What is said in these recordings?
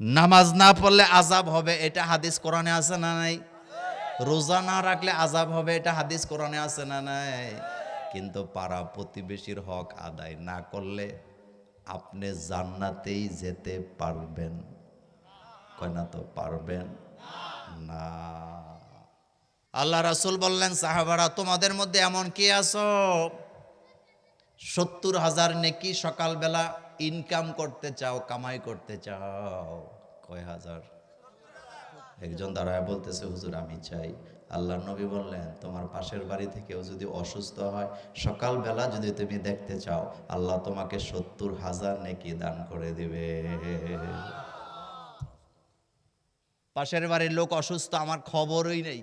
নামাজ না পড়লে আজাব হবে, এটা হাদিস কোরআনে আছে না নাই? রোজা না রাখলে আজাব হবে, এটা হাদিস কোরআনে আছে না নাই? কিন্তু পাড়া প্রতিবেশীর হক আদায় না করলে আপনি জান্নাতেই যেতে পারবেন। কয় না তো, পারবেন না। আল্লাহ রাসূল বললেন, সাহাবারা, তোমাদের মধ্যে এমন কি আছো? সত্তর হাজার নেকি সকালবেলা ইনকাম করতে চাও, কামাই করতে চাও, কয় হাজার? একজন দাঁড়ায় বলতেছে, হুজুর, আমি চাই। আল্লাহ নবী বললেন, তোমার পাশের বাড়ি থেকেও যদি অসুস্থ হয়, সকালবেলা যদি তুমি দেখতে চাও, আল্লাহ তোমাকে সত্তর হাজার নেকি দান করে দিবে। পাশের বাড়ির লোক অসুস্থ, আমার খবরই নেই।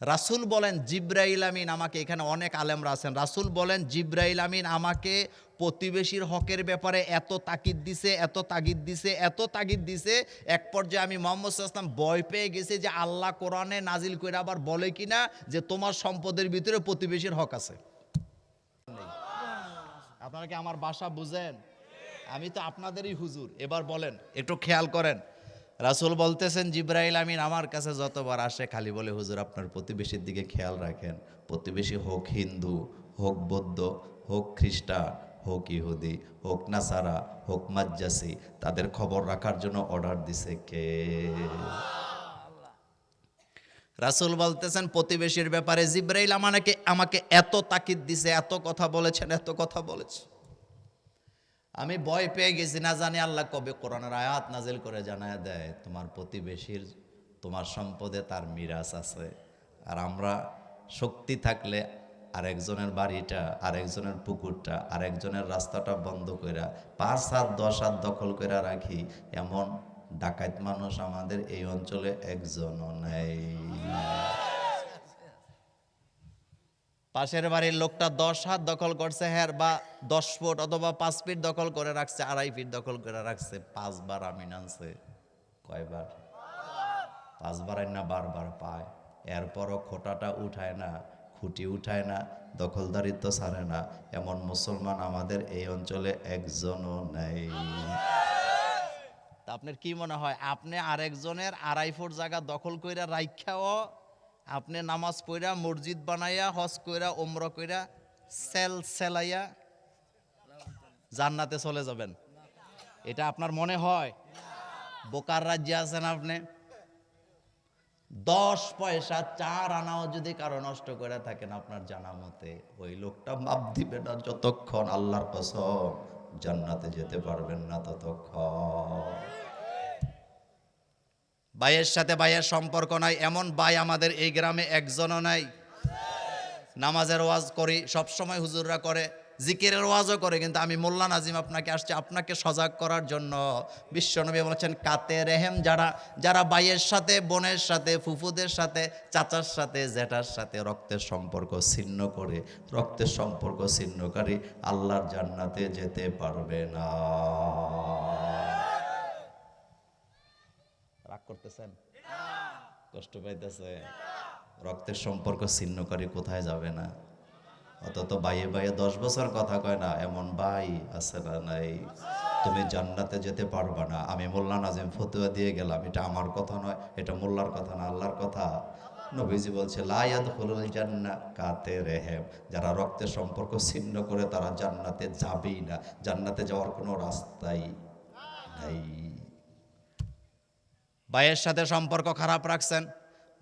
রাসুল বলেন, জিব্রাইল আমিন, আমাকে এখানে অনেক আলেমরা আছেন। রাসুল বলেন, জিব্রাইল আমিন, আমাকে প্রতিবেশীর হকের ব্যাপারে এত তাকিদ দিছে, এত তাগিদ দিছে, এত তাগিদ দিছে। এক পর্যায়ে আমি মোহাম্মদ ইসলাম ভয় পেয়ে গেছি যে আল্লাহ কোরআনে নাজিল করে আবার বলে কিনা যে তোমার সম্পদের ভিতরে প্রতিবেশীর হক আছে। আপনারা কি আমার বাসা বুঝেন? আমি তো আপনাদেরই হুজুর। এবার বলেন, একটু খেয়াল করেন। রাসূল বলতেছেন, জিব্রাইল আমিন আমার কাছে যতবার আসে, খালি বলে, হুজুর, আপনার প্রতিবেশীর দিকে খেয়াল রাখেন। প্রতিবেশী হোক হিন্দু, হোক বৌদ্ধ, হোক খ্রিস্টান, হোক ইহুদি, হোক নাসারা, হোক মাজ্জাসি, তাদের খবর রাখার জন্য অর্ডার দিছে কে? রাসূল বলতেছেন, প্রতিবেশীর ব্যাপারে জিব্রাইল আমাকে আমাকে এত তাকিদ দিছে, এত কথা বলেছেন, এত কথা বলেছে আমি ভয় পেয়ে গেছি, না জানি আল্লাহ কবে কোরআনের আয়াত নাজিল করে জানায় দেয়। তোমার প্রতিবেশীর, তোমার সম্পদে তার মিরাজ আছে। আর আমরা শক্তি থাকলে আরেকজনের বাড়িটা, আরেকজনের পুকুরটা, আরেকজনের রাস্তাটা বন্ধ কইরা পাঁচ হাত, দশ হাত দখল করে রাখি, এমন ডাকাত মানুষ আমাদের এই অঞ্চলে একজনও নেই। পাশের বাড়ির লোকটা দশ হাত দখল করছে হ্যাঁ বা দশ ফুট অথবা পাঁচ ফিট দখল করে রাখছে, আড়াই ফিট দখল করে রাখছে। পাঁচবার আমি নানছে কয়বার? পাঁচবার না বারবার পায়। এরপরও খোটাটা উঠায় না, খুঁটি উঠায় না, দখলদারিত্ব ছাড়ে না। এমন মুসলমান আমাদের এই অঞ্চলে একজনও নেই। তা আপনার কি মনে হয়, আপনি আরেকজনের আড়াই ফুট জায়গা দখল কইরা রাইখাও আপনি নামাজ পড়া, মসজিদ বানাইয়া হজ কইরা ওমর কইরা, সেল সেলাইয়া জান্নাতে চলে যাবেন। এটা আপনার মনে হয়? বোকার রাজ্যে আছেন আপনি? দশ পয়সা চার আনাও যদি কারও নষ্ট করে থাকেন, আপনার জানা মতে ওই লোকটা মাপ দিবে না যতক্ষণ আল্লাহর কসম জান্নাতে যেতে পারবেন না ততক্ষণ। ভাইয়ের সাথে ভাইয়ের সম্পর্ক নাই, এমন ভাই আমাদের এই গ্রামে একজনও নাই। নামাজের ওয়াজ করি সব সময় হুজুররা করে, জিকিরের ওয়াজও করে, কিন্তু আমি মোল্লা নাজিম আপনাকে আসছে, আপনাকে সজাগ করার জন্য। বিশ্বনবী বলেছেন, কাতে রেহেম যারা যারা বাইয়ের সাথে, বোনের সাথে, ফুফুদের সাথে, চাচার সাথে, জেঠার সাথে রক্তের সম্পর্ক ছিন্ন করে, রক্তের সম্পর্ক ছিন্নকারী, আল্লাহর জান্নাতে যেতে পারবে না। করতেছেন? কষ্ট পাইতেছে। রক্তের সম্পর্ক ছিন্নকারী কোথায় যাবে না? অত বাইয়ে বাইয়ে দশ বছর কথা কয় না, এমন ভাই আছে না নাই। তুমি জান্নাতে যেতে পারবা না। আমি মোল্লা নাজিম ফতুয়া দিয়ে গেলাম। এটা আমার কথা নয়, এটা মোল্লার কথা না, আল্লাহর কথা। নবীজি বলছে লায়াদ হলুল জান্না কাতে রেহেম। যারা রক্তের সম্পর্ক ছিন্ন করে তারা জান্নাতে যাবেই না। জান্নাতে যাওয়ার কোনো রাস্তাই নাই। ভাইয়ের সাথে সম্পর্ক খারাপ রাখছেন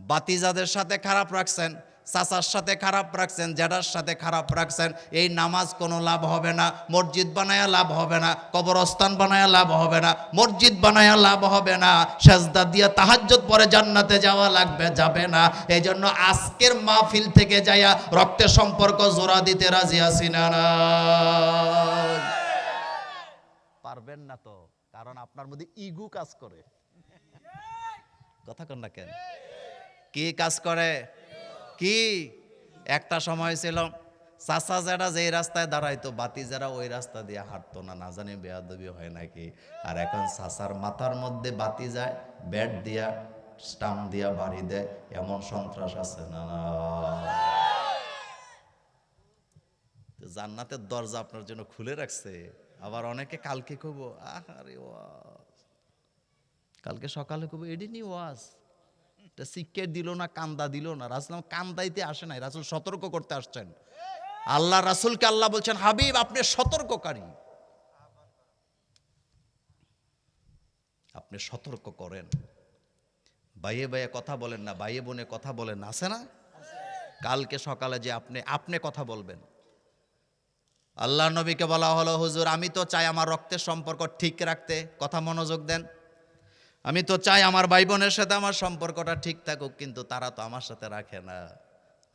বাতিজাদের সাথে খারাপ রাখছেন, চাচার সাথে খারাপ রাখছেন জেডার সাথে খারাপ রাখছেন, এই নামাজ কোনো লাভ হবে না, মসজিদ বানায়া লাভ হবে না, কবরস্থান বানায়া লাভ হবে না, মসজিদ বানায়া লাভ হবে না, সেজদা দিয়ে তাহাজ্জত পরে জান্নাতে যাওয়া লাগবে, যাবে না। এই জন্য আজকের মাহফিল থেকে যাইয়া রক্তের সম্পর্ক জোড়া দিতে রাজি না না। পারবেন না তো, কারণ আপনার মধ্যে ইগু কাজ করে। কথা কন না কেন? কি কাজ করে? কি? একটা সময় ছিল, চাচা যারা যেই রাস্তায় দাঁড়াইতো, বাতি যারা ওই রাস্তা দিয়ে হাঁটতো না না জানি বেয়াদবি হয় নাকি? আর এখন চাচার মাথার মধ্যে বাতি যায়, ব্যাট দিয়া, স্টাম্প দিয়া বাড়ি দেয়, এমন সন্ত্রাস আছে না না। জান্নাতের দরজা আপনার জন্য খুলে রাখছে। আবার অনেকে কালকে কইব, আহারে ওয়া কালকে সকালে কব এডি নি ওয়াজ। এটা শিক্ষে দিল না, কান্দা দিল না। রাসুল কান্দাইতে আসে নাই, রাসুল সতর্ক করতে আসছেন। আল্লাহ রাসুলকে আল্লাহ বলছেন, হাবিব, আপনি সতর্ককারী। আপনি সতর্ক করেন। বাইয়ে বাইয়ে কথা বলেন না বাইয়ে বোনে কথা বলেন না। আছে না? কালকে সকালে যে আপনি আপনি কথা বলবেন। আল্লাহ নবীকে বলা হলো, হুজুর, আমি তো চাই আমার রক্তের সম্পর্ক ঠিক রাখতে। কথা মনোযোগ দেন। আমি তো চাই আমার ভাই বোনের সাথে আমার সম্পর্কটা ঠিক থাকুক, কিন্তু তারা তো আমার সাথে রাখে না।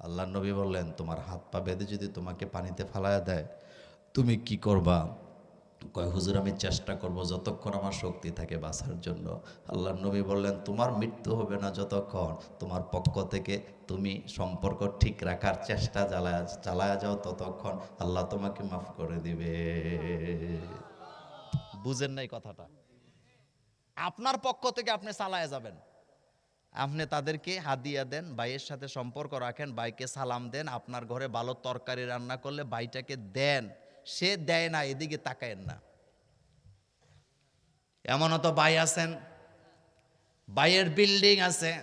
আল্লাহ নবী বললেন, তোমার হাত পা বেঁধে যদি তোমাকে পানিতে ফালায়া দেয়, তুমি কি করবা? কয়, হুজুর, আমি চেষ্টা করব যতক্ষণ আমার শক্তি থাকে বাঁচার জন্য। আল্লাহ নবী বললেন, তোমার মৃত্যু হবে না যতক্ষণ তোমার পক্ষ থেকে তুমি সম্পর্ক ঠিক রাখার চেষ্টা চালায় চালায়া যাও, ততক্ষণ আল্লাহ তোমাকে মাফ করে দিবে। বুঝেন নাই কথাটা? আপনার পক্ষ থেকে আপনি চালায় যাবেন। আপনি তাদেরকে হাদিয়া দেন, ভাইয়ের সাথে সম্পর্ক রাখেন, ভাইকে সালাম দেন, আপনার ঘরে ভালো তরকারি রান্না করলে ভাইটাকে দেন। সে দেয় না, এদিকে তাকায়েন না। এমনও তো ভাই আছেন। ভাইয়ের বিল্ডিং আছে।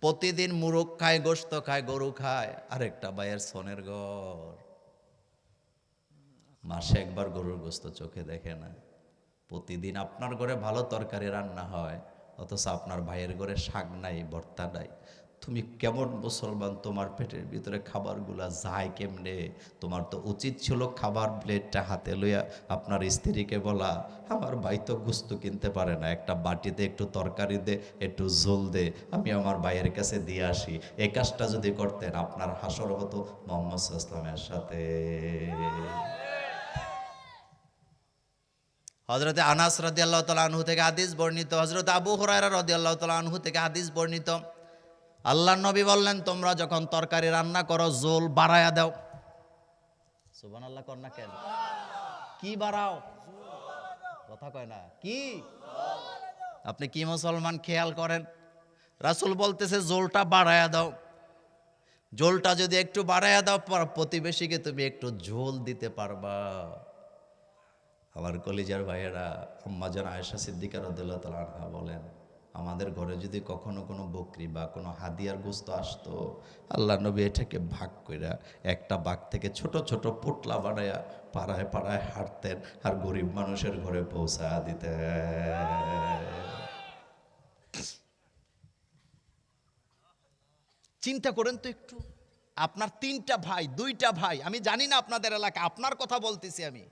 প্রতিদিন মুরগ খায়, গোস্ত খায়, গরু খায়। আরেকটা ভাইয়ের সোনের ঘর। মাসে একবার গরুর গোস্ত চোখে দেখে না। প্রতিদিন আপনার ঘরে ভালো তরকারি রান্না হয়, অথচ আপনার ভাইয়ের ঘরে শাক নাই, ভর্তা নাই। তুমি কেমন মুসলমান, তোমার পেটের ভিতরে খাবারগুলা যায় কেমনে? তোমার তো উচিত ছিল খাবার প্লেটটা হাতে লইয়া আপনার স্ত্রীকে বলা, আমার ভাই তো গুস্ত কিনতে পারে না, একটা বাটিতে একটু তরকারি দে, একটু ঝোল দে, আমি আমার ভাইয়ের কাছে দিয়ে আসি। এই কাজটা যদি করতেন, আপনার হাসর হতো মোহাম্মদ ইসলামের সাথে। হজরতে আনাস রদি আল্লাহ আনহু থেকে হাদিস বর্ণিত। হজরত আবু হরাইরা রদি আল্লাহ আনহু থেকে হাদিস বর্ণিত। আল্লাহ নবী বললেন, তোমরা যখন তরকারি রান্না করো জোল বাড়ায়া দাও। সুবান আল্লাহ কর না কেন? কি বাড়াও? কথা কয় না। কি? আপনি কি মুসলমান? খেয়াল করেন। রাসুল বলতেছে জোলটা বাড়ায়া দাও। জোলটা যদি একটু বাড়ায়া দাও প্রতিবেশীকে তুমি একটু ঝোল দিতে পারবা। আমার কলিজার ভাইয়েরা আম্মাজান আয়েশা সিদ্দিকার রদুল্লাহ তালা বলেন, আমাদের ঘরে যদি কখনো কোনো বকরি বা কোনো হাদিয়ার গোস্ত আসতো, আল্লাহ নবী এটাকে ভাগ কইরা একটা বাঘ থেকে ছোট ছোট পোটলা বানায়া পাড়ায় পাড়ায় হাঁটতেন আর গরিব মানুষের ঘরে পৌঁছা দিতেন। চিন্তা করেন তো একটু। আপনার তিনটা ভাই, দুইটা ভাই, আমি জানি না আপনাদের এলাকা, আপনার কথা বলতেছি আমি।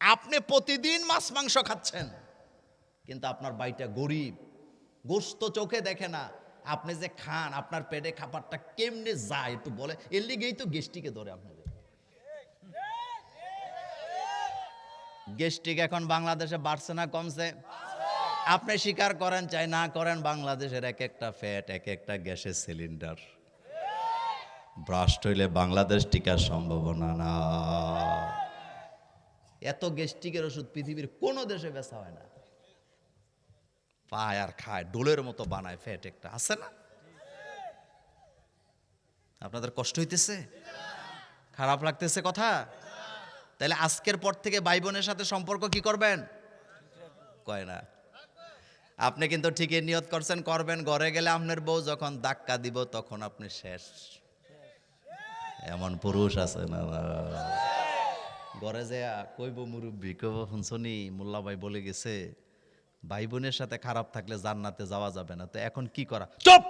আপনি প্রতিদিন মাছ, মাংস খাচ্ছেন। কিন্তু আপনার বাড়িটা গরিব, গোস্ত চোখে দেখে না। আপনি যে খান, আপনার পেটে খাবারটা কেমনে যায়, একটু বলে। এর লিগেই তো গেস্টিকে ধরে আপনাদের। গেস্টিক এখন বাংলাদেশে বাড়ছে না, কমছে। আপনি স্বীকার করেন, চাই না করেন, বাংলাদেশের এক একটা ফ্যাট, এক একটা গ্যাসের সিলিন্ডার। ব্রাস্ট হইলে বাংলাদেশ টিকার সম্ভাবনা না এত গ্যাস্ট্রিকের ওষুধ পৃথিবীর কোনো দেশে বেচা হয় না। পায় আর খায়, ডোলের মতো বানায় ফ্যাট একটা। আছে না? আপনাদের কষ্ট হইতেছে? খারাপ লাগতেছে কথা? তাহলে আজকের পর থেকে ভাই বোনের সাথে সম্পর্ক কি করবেন? কয় না। আপনি কিন্তু ঠিকই নিয়ত করছেন, করবেন, ঘরে গেলে আপনার বউ যখন ধাক্কা দিব তখন আপনি শেষ। এমন পুরুষ আছে না। ঘরে যে কইব মুরব্বী, কইব, শুনছনি মোল্লা ভাই বলে গেছে ভাই বোনের সাথে খারাপ থাকলে জান্নাতে যাওয়া যাবে না, তো এখন কি করা? চুপ!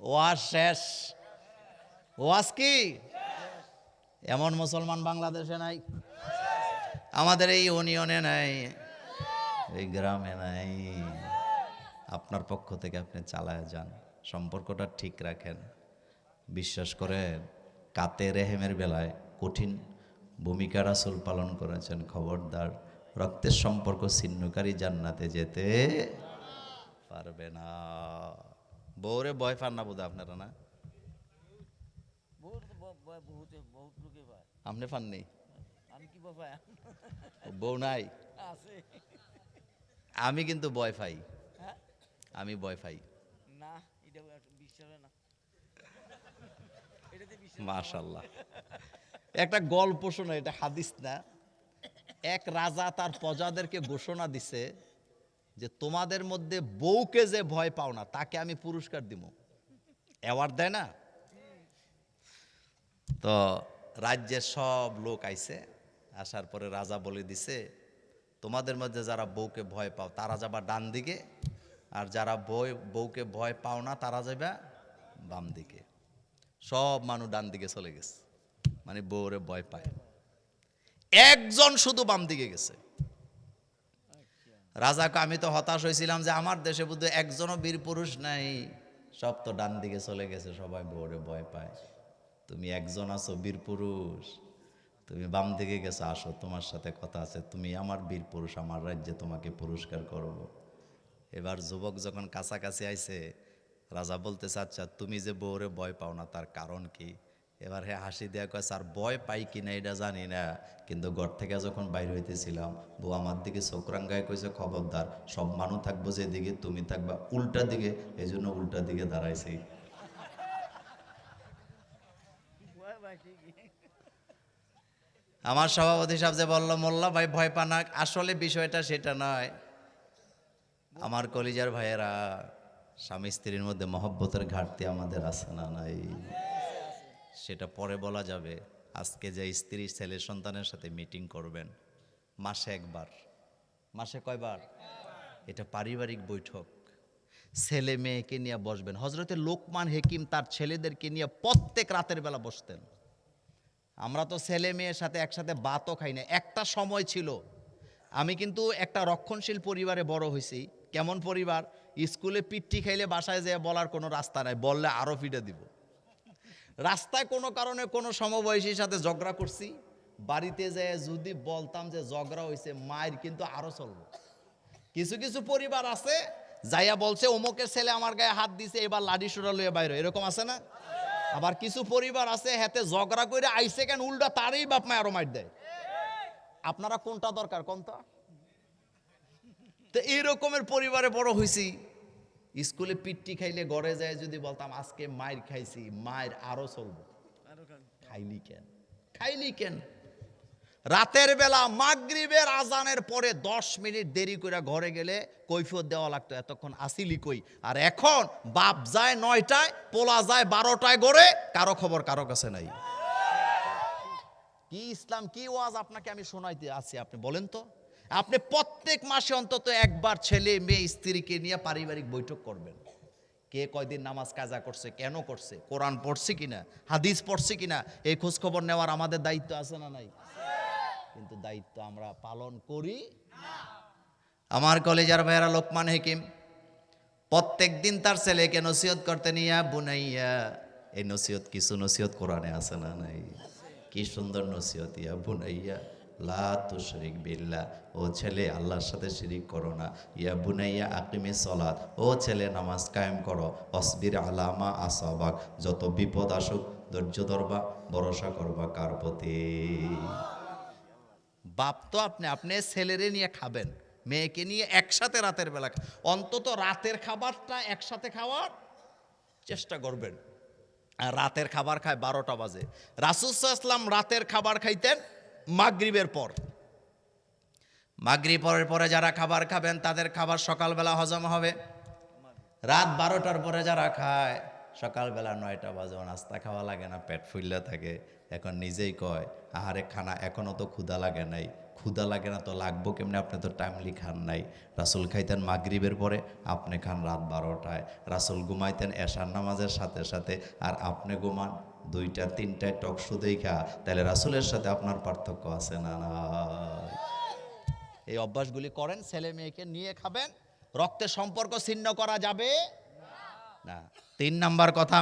ওয়াজ শেষ। ওয়াজ কি? এমন মুসলমান বাংলাদেশে নাই, আমাদের এই ইউনিয়নে নাই, এই গ্রামে নাই। আপনার পক্ষ থেকে আপনি চালায় যান, সম্পর্কটা ঠিক রাখেন। বিশ্বাস করেন, কাতে রেহেমের বেলায় কঠিন ভূমিকা রাসুল পালন করেছেন খবরদার রক্তের সম্পর্ক ছিন্নকারী জান্নাতে যেতে পারবে না। বউরে ভয় পান না বোধ আপনারা না? আপনি পাননি আমি কি বউ নাই? আমি কিন্তু ভয় পাই। হ্যাঁ? আমি ভয় পাই। না মাশাল্লাহ একটা গল্প শোনো, এটা হাদিস না। এক রাজা তার প্রজাদেরকে ঘোষণা দিছে যে তোমাদের মধ্যে বউকে যে ভয় পাও না, তাকে আমি পুরস্কার দিব। অ্যাওয়ার্ড দেয় না? তো রাজ্যের সব লোক আইছে, আসার পরে রাজা বলে দিছে, তোমাদের মধ্যে যারা বউকে ভয় পাও, তারা যাবা ডান দিকে, আর যারা বই বউকে ভয় পাও না, তারা যাবে বাম দিকে। সব মানুষ ডান দিকে চলে গেছে। মানে বউরে ভয় পায়। একজন শুধু বাম দিকে গেছে। রাজাকে আমি তো হতাশ হয়েছিলাম যে আমার দেশে বুদ্ধ একজনও বীর পুরুষ নাই। সব তো ডান দিকে চলে গেছে, সবাই বউরে ভয় পায়। তুমি একজন আছো বীর পুরুষ, তুমি বাম দিকে গেছো, আসো, তোমার সাথে কথা আছে, তুমি আমার বীর পুরুষ, আমার রাজ্যে তোমাকে পুরস্কার করব। এবার যুবক যখন কাছাকাছি আইছে, রাজা বলতেছে আচ্ছা তুমি যে বউরে ভয় পাও না, তার কারণ কি? এবার হে হাসি দেয়া কয়, স্যার, ভয় পাই কিনা এটা জানি না। কিন্তু ঘর থেকে যখন বাইর হইতেছিলাম, বউ আমার দিকে চোখরাঙ্গায় কইছে, খবরদার, সব মানুষ থাকব যেদিকে, তুমি থাকবা উল্টা দিকে। এই জন্য উল্টা দিকে দাঁড়াইছি। আমার সভাপতি সাহেব যে বলল, মোল্লা ভাই, ভয় পানা আসলে বিষয়টা সেটা নয়। আমার কলিজার ভাইয়েরা, স্বামী স্ত্রীর মধ্যে মহব্বতের ঘাটতি আমাদের আছে না নাই? সেটা পরে বলা যাবে। আজকে যে স্ত্রী, ছেলে, সন্তানের সাথে মিটিং করবেন, মাসে একবার। মাসে কয়বার? এটা পারিবারিক বৈঠক। ছেলে মেয়েকে নিয়ে বসবেন। হজরতে লোকমান হেকিম তার ছেলেদেরকে নিয়ে প্রত্যেক রাতের বেলা বসতেন। আমরা তো ছেলে মেয়ের সাথে একসাথে বাতও খাই না। একটা সময় ছিল। আমি কিন্তু একটা রক্ষণশীল পরিবারে বড় হয়েছি। কেমন পরিবার? স্কুলে পিট্টি খাইলে বাসায় যেয়ে বলার কোনো রাস্তা নাই। বললে আরও পিটে দিব। রাস্তায় কোনো কারণে কোনো সমবয়সীর সাথে ঝগড়া করছি, বাড়িতে যেয়ে যদি বলতাম যে ঝগড়া হয়েছে মায়ের কিন্তু আরও চলবো। কিছু কিছু পরিবার আছে, যাইয়া বলছে, অমুকের ছেলে আমার গায়ে হাত দিছে, এবার লাডি সুরা লইয়া বাইরে এরকম আছে না? আবার কিছু পরিবার আছে, হাতে ঝগড়া করে আইসে কেন, উল্টা তারই বাপ মায় আরও মার দেয়। আপনারা কোনটা দরকার, কোনটা? তো এইরকমের পরিবারে বড় হয়েছি স্কুলে পিট্টি খাইলে ঘরে যায় যদি বলতাম, আজকে মায়ের খাইছি, মায়ের আরও চলবো। খাইলি কেন? খাইলি কেন? রাতের বেলা মাগরিবের আজানের পরে দশ মিনিট দেরি করে ঘরে গেলে কৈফিয়ত দেওয়া লাগতো। এতক্ষণ আসিলি কই? আর এখন বাপ যায় নয়টায়, পোলা যায় বারোটায় গড়ে, কারও খবর কারও কাছে নাই। কি ইসলাম, কি ওয়াজ আপনাকে আমি শোনাইতে আছি আপনি বলেন তো। আপনি প্রত্যেক মাসে অন্তত একবার ছেলে, মেয়ে, স্ত্রীকে নিয়ে পারিবারিক বৈঠক করবেন। কে কয়দিন নামাজ কাজা করছে, কেন করছে, কোরআন পড়ছে কিনা, হাদিস পড়ছে কিনা, এই খোঁজ খবর নেওয়ার আমাদের দায়িত্ব আছে না নাই? কিন্তু দায়িত্ব আমরা পালন করি। আমার কলেজার ভাইয়েরা, লোকমান হেকিম, প্রত্যেক দিন তার ছেলেকে নসিহত করতে নিয়ে বুনাইয়া, এই নসিহত কিছু নসিহত কোরআনে আছে না নাই? কি সুন্দর নসিহত, ইয়া বুনাইয়া। লা তুশরিক বিল্লাহ। ও ছেলে, আল্লাহর সাথে শিরিক করো না। ইয়া বুনাইয়া আকিমে সলাত। ও ছেলে, নামাজ কায়েম করো। অসবির আলামা আসাবাক। যত বিপদ আসুক, ধৈর্য ধরবা, ভরসা করবা কার প্রতি? বাপ তো আপনি আপনি ছেলেরে নিয়ে খাবেন, মেয়েকে নিয়ে একসাথে রাতের বেলা অন্তত রাতের খাবারটা একসাথে খাওয়ার চেষ্টা করবেন। আর রাতের খাবার খায় বারোটা বাজে। রাসুসাল্লাম রাতের খাবার খাইতেন মাগরিবের পর। মাগরিব পরের পরে যারা খাবার খাবেন, তাদের খাবার সকালবেলা হজম হবে। রাত বারোটার পরে যারা খায়, সকালবেলা নয়টা বাজে, নাস্তা খাওয়া লাগে না, পেট ফুললে থাকে। এখন নিজেই কয়, আহারে খানা এখনও তো ক্ষুধা লাগে নাই। ক্ষুধা লাগে না তো লাগবো কেমনি? আপনি তো টাইমলি খান নাই। রাসুল খাইতেন মাগরিবের পরে, আপনি খান রাত বারোটায়। রাসুল ঘুমাইতেন এশার নামাজের সাথে সাথে, আর আপনি ঘুমান দুইটা, তিনটায় টক শুধুই খা তাহলে রাসুলের সাথে আপনার পার্থক্য আছে না না এই অভ্যাসগুলি করেন, ছেলে মেয়েকে নিয়ে খাবেন, রক্তের সম্পর্ক ছিন্ন করা যাবে না। তিন নাম্বার কথা